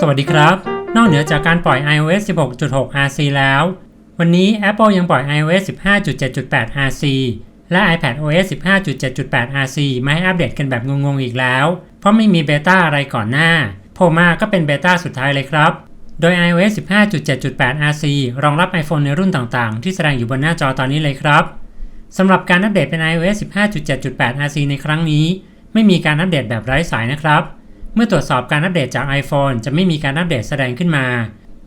สวัสดีครับ นอกเหนือจากการปล่อย iOS 16.6 RC แล้ว วันนี้ Apple ยังปล่อย iOS 15.7.8 RC และ iPadOS 15.7.8 RC มาให้อัปเดตกันแบบงงๆอีกแล้ว เพราะไม่มีเบต้าอะไรก่อนหน้าโผล่มาก็เป็นเบต้าสุดท้ายเลยครับ โดย iOS 15.7.8 RC รองรับ iPhone ในรุ่นต่างๆ ที่แสดงอยู่บนหน้าจอตอนนี้เลยครับสำหรับการอัปเดตเป็น iOS 15.7.8 RC ในครั้งนี้ ไม่มีการอัปเดตแบบไร้สายนะครับ เมื่อตรวจสอบการอัปเดตจาก iPhone จะไม่มีการอัปเดตแสดงขึ้นมา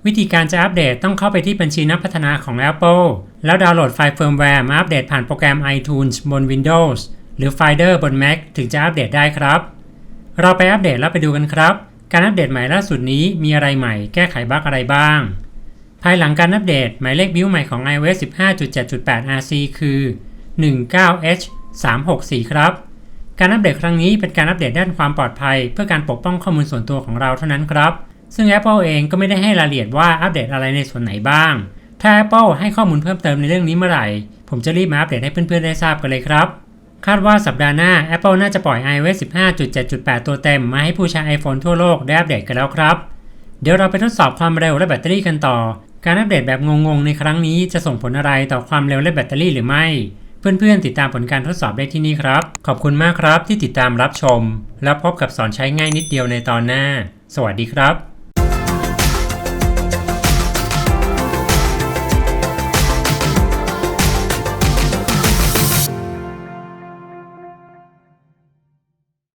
วิธีการจะอัปเดตต้องเข้าไปที่บัญชีนักพัฒนาของ Apple แล้วดาวน์โหลดไฟล์เฟิร์มแวร์มาอัปเดตผ่านโปรแกรม iTunes บน Windows หรือ Finder บน Mac ถึงจะอัปเดตได้ครับ เราไปอัปเดตแล้วไปดูกันครับ การอัปเดตใหม่ล่าสุดนี้มีอะไรใหม่แก้ไขบั๊กอะไรบ้าง ภายหลังการอัปเดตหมายเลขบิวใหม่ของ iOS 15.7.8 RC คือ 19H364 ครับ การอัปเดตครั้งนี้เป็นการอัปเดตด้านความปลอดภัย เพื่อการปกป้องข้อมูลส่วนตัวของเราเท่านั้นครับ ซึ่ง Apple เองก็ไม่ได้ให้รายละเอียดว่าอัปเดตอะไรในส่วนไหนบ้าง ถ้า Apple ให้ข้อมูลเพิ่มเติมในเรื่องนี้เมื่อไหร่ ผมจะรีบมาอัปเดตให้เพื่อนๆได้ทราบกันเลยครับ คาดว่าสัปดาห์หน้า Apple น่าจะปล่อย iOS 15.7.8 ตัวเต็มมาให้ผู้ใช้ iPhone ทั่วโลกได้อัปเดตกันแล้วครับ เดี๋ยวเราไปทดสอบความเร็วและแบตเตอรี่กันต่อ การอัปเดตแบบงงๆในครั้งนี้จะส่งผลอะไรต่อความเร็วและแบตเตอรี่หรือไม่ เพื่อนๆ ติดตามผลการทดสอบได้ที่นี่ครับ ขอบคุณมากครับที่ติดตามรับชม แล้วพบกับสอนใช้ง่ายนิดเดียวในตอนหน้า สวัสดีครับ